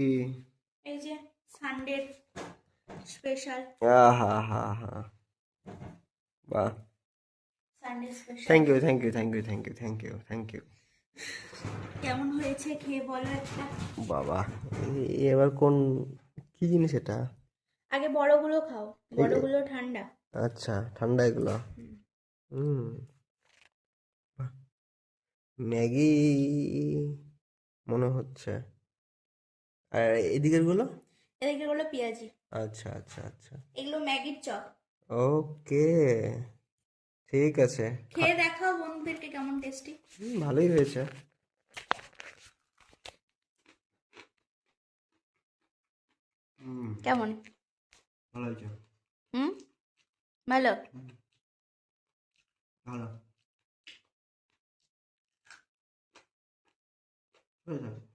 কি? এই যে সানডের স্পেশাল আহা হা হা। বাহ। Sunday special thank you thank you thank you thank you thank you thank you কেমন হয়েছে খেয়ে বলো একটা? বাবা এবার কোন কি জিনিস এটা? আগে বড়গুলো খাও বড়গুলো ঠান্ডা। আচ্ছা ঠান্ডা এগুলো? হুম। ম্যাগি মনে হচ্ছে। আর এদিকেরগুলো? এদিকে গুলো পেঁয়াজি। আচ্ছা আচ্ছা আচ্ছা। এগুলো ম্যাগির চপ। ওকে ঠিক আছে। খেয়ে দেখাও বন্ধুদেরকে কেমন টেস্টি হুম, ভালোই হয়েছে। হুম। কেমন? ভালো হয়েছে। হুম ভালো? ভালো। হয়েছে?